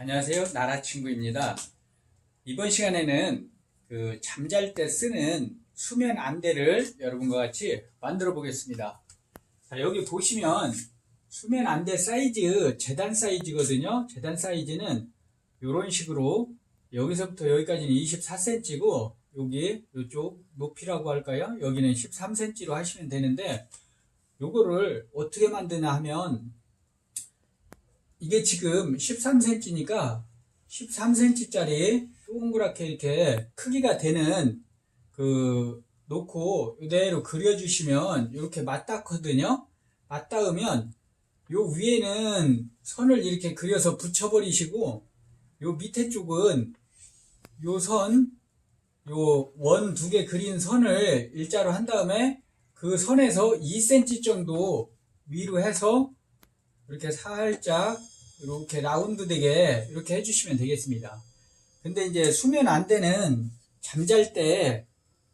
안녕하세요. 나라 친구입니다. 이번 시간에는 그 잠잘 때 쓰는 수면 안대를 여러분과 같이 만들어 보겠습니다. 자, 여기 보시면 수면 안대 사이즈, 재단 사이즈거든요. 재단 사이즈는 이런 식으로 여기서부터 여기까지는 24cm고 여기 이쪽 높이라고 할까요? 여기는 13cm로 하시면 되는데 요거를 어떻게 만드나 하면 이게 지금 13cm니까 13cm짜리 동그랗게 이렇게 크기가 되는 그 놓고 이대로 그려주시면 이렇게 맞닿거든요. 맞닿으면 요 위에는 선을 이렇게 그려서 붙여버리시고 요 밑에 쪽은 요 선, 요 원 두 개 그린 선을 일자로 한 다음에 그 선에서 2cm 정도 위로 해서 이렇게 살짝 이렇게 라운드 되게 이렇게 해주시면 되겠습니다. 근데 이제 수면 안대는 잠잘 때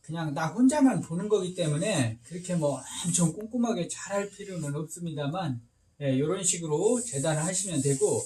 그냥 나 혼자만 보는 거기 때문에 그렇게 뭐 엄청 꼼꼼하게 잘 할 필요는 없습니다만 이런 식으로 재단을 하시면 되고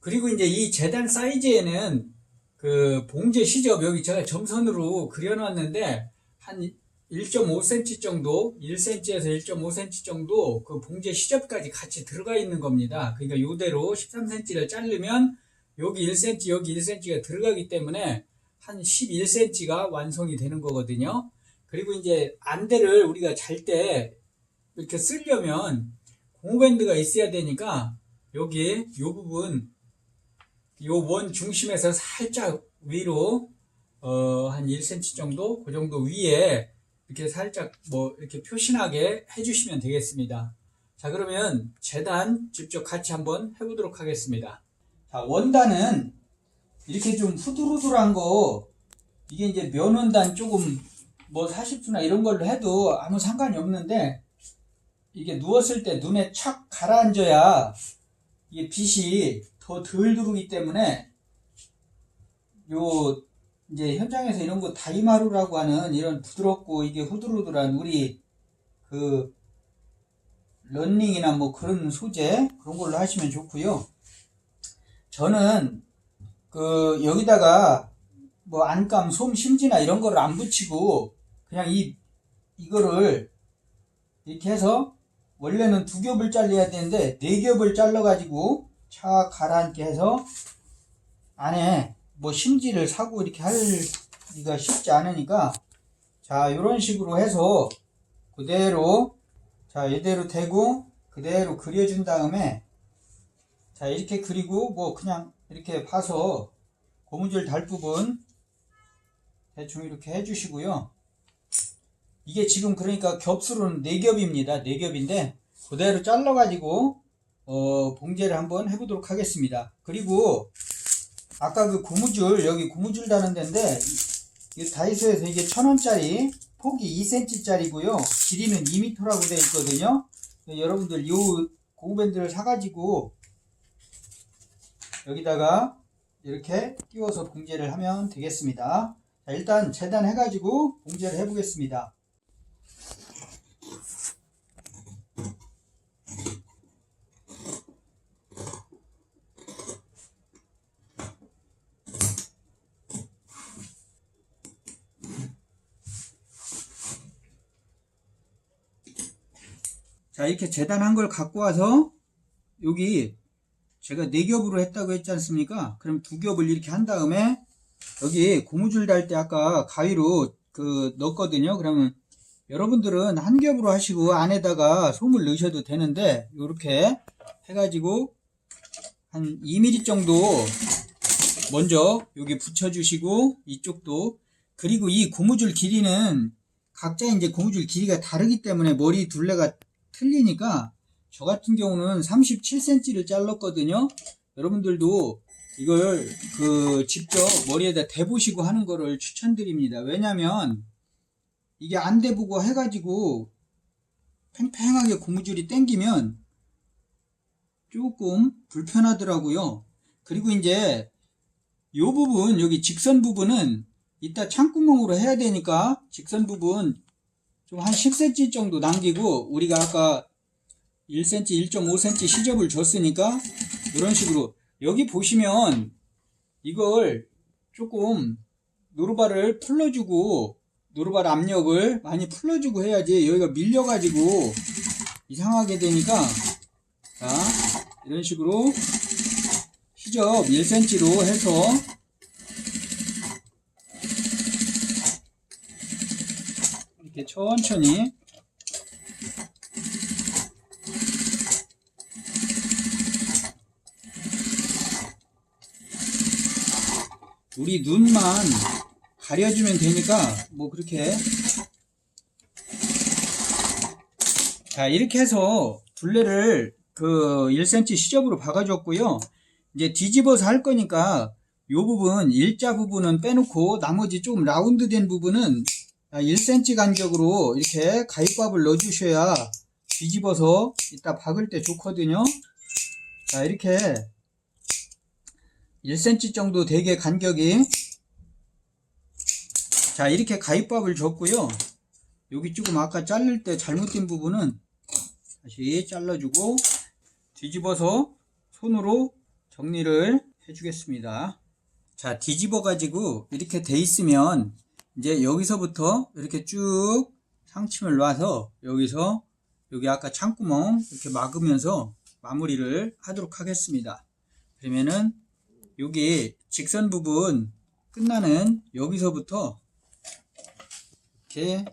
그리고 이제 이 재단 사이즈에는 그 봉제 시접 여기 제가 점선으로 그려놨는데 한 1.5cm 정도, 1cm에서 1.5cm 정도 그 봉제 시접까지 같이 들어가 있는 겁니다. 그러니까 요대로 13cm를 자르면 여기 1cm, 여기 1cm가 들어가기 때문에 한 11cm가 완성이 되는 거거든요. 그리고 이제 안대를 우리가 잘 때 이렇게 쓰려면 고무밴드가 있어야 되니까 여기 요 부분 요원 중심에서 살짝 위로 어, 한 1cm 정도 그 정도 위에 이렇게 살짝 뭐 이렇게 표신하게 해주시면 되겠습니다. 자 그러면 재단 직접 같이 한번 해보도록 하겠습니다. 자 원단은 이렇게 좀 후들후들한 거 이게 이제 면원단 조금 뭐 40수나 이런 걸로 해도 아무 상관이 없는데 이게 누웠을 때 눈에 착 가라앉아야 이게 빛이 더 덜 들어오기 때문에 요 이제 현장에서 이런 거 다이마루라고 하는 이런 부드럽고 이게 후들후들한 우리 그 런닝이나 뭐 그런 소재 그런 걸로 하시면 좋고요. 저는 그 여기다가 뭐 안감, 솜, 심지나 이런 거를 안 붙이고 그냥 이 이거를 이렇게 해서 원래는 두 겹을 잘라야 되는데 네 겹을 잘라 가지고 차 가라앉게 해서 안에 뭐 심지를 사고 이렇게 하기가 쉽지 않으니까 자 이런 식으로 해서 그대로 자 이대로 대고 그대로 그려준 다음에 자 이렇게 그리고 뭐 그냥 이렇게 봐서 고무줄 달 부분 대충 이렇게 해주시고요. 이게 지금 그러니까 겹수로는 4겹입니다. 4겹인데 그대로 잘라 가지고 어, 봉제를 한번 해보도록 하겠습니다. 그리고 아까 그 고무줄 여기 고무줄 다는 데인데 이 다이소에서 이게 천원짜리 폭이 2cm짜리고요. 길이는 2m라고 되어 있거든요. 여러분들 요 고무밴드를 사가지고 여기다가 이렇게 끼워서 봉제를 하면 되겠습니다. 자, 일단 재단해 가지고 봉제를 해 보겠습니다 자 이렇게 재단한 걸 갖고 와서 여기 제가 네 겹으로 했다고 했지 않습니까? 그럼 두 겹을 이렇게 한 다음에 여기 고무줄 달 때 아까 가위로 그 넣었거든요. 그러면 여러분들은 한 겹으로 하시고 안에다가 솜을 넣으셔도 되는데 이렇게 해가지고 한 2mm 정도 먼저 여기 붙여주시고 이쪽도 그리고 이 고무줄 길이는 각자 이제 고무줄 길이가 다르기 때문에 머리 둘레가 틀리니까 저 같은 경우는 37cm를 잘랐거든요. 여러분들도 이걸 그 직접 머리에다 대보시고 하는 거를 추천드립니다. 왜냐면 이게 안 대보고 해가지고 팽팽하게 고무줄이 땡기면 조금 불편하더라고요. 그리고 이제 요 부분 여기 직선 부분은 이따 창구멍으로 해야 되니까 직선 부분 좀 한 10cm 정도 남기고 우리가 아까 1cm, 1.5cm 시접을 줬으니까 이런 식으로. 여기 보시면 이걸 조금 노루발을 풀러주고 노루발 압력을 많이 풀러주고 해야지 여기가 밀려가지고 이상하게 되니까 자 이런 식으로 시접 1cm로 해서 이렇게 천천히. 우리 눈만 가려주면 되니까 뭐 그렇게. 자 이렇게 해서 둘레를 그 1cm 시접으로 박아줬고요. 이제 뒤집어서 할 거니까 요 부분 일자 부분은 빼놓고 나머지 좀 라운드 된 부분은 1cm 간격으로 이렇게 가위밥을 넣어주셔야 뒤집어서 이따 박을 때 좋거든요. 자 이렇게 1cm 정도 되게 간격이. 자 이렇게 가위밥을 줬고요. 여기 조금 아까 자를 때 잘못된 부분은 다시 잘라주고 뒤집어서 손으로 정리를 해주겠습니다. 자 뒤집어 가지고 이렇게 돼 있으면 이제 여기서부터 이렇게 쭉 상침을 놔서 여기서 여기 아까 창구멍 이렇게 막으면서 마무리를 하도록 하겠습니다. 그러면은 여기 직선 부분 끝나는 여기서부터 이렇게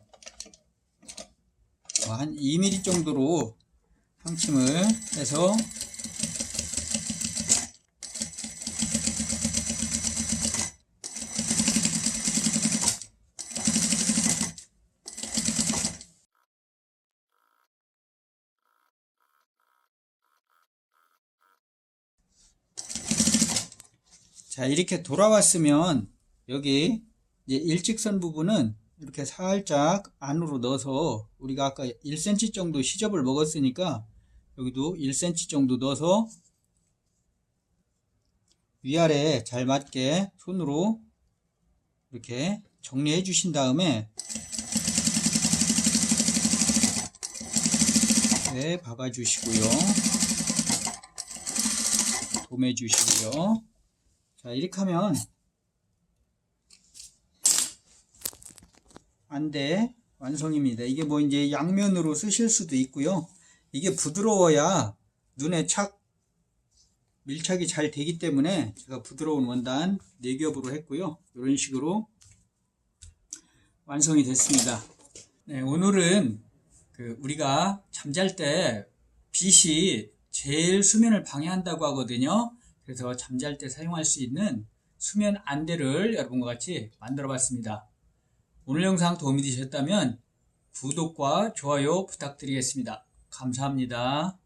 어, 한 2mm 정도로 상침을 해서 자 이렇게 돌아왔으면 여기 일직선 부분은 이렇게 살짝 안으로 넣어서 우리가 아까 1cm 정도 시접을 먹었으니까 여기도 1cm 정도 넣어서 위아래 잘 맞게 손으로 이렇게 정리해 주신 다음에 네, 박아 주시고요. 도매 주시고요 자 이렇게 하면 안대 완성입니다. 이게 뭐 이제 양면으로 쓰실 수도 있고요. 이게 부드러워야 눈에 착 밀착이 잘 되기 때문에 제가 부드러운 원단 4겹으로 했고요. 이런 식으로 완성이 됐습니다. 네, 오늘은 그 우리가 잠잘 때 빛이 제일 수면을 방해한다고 하거든요. 그래서 잠잘 때 사용할 수 있는 수면 안대를 여러분과 같이 만들어 봤습니다. 오늘 영상 도움이 되셨다면 구독과 좋아요 부탁드리겠습니다. 감사합니다.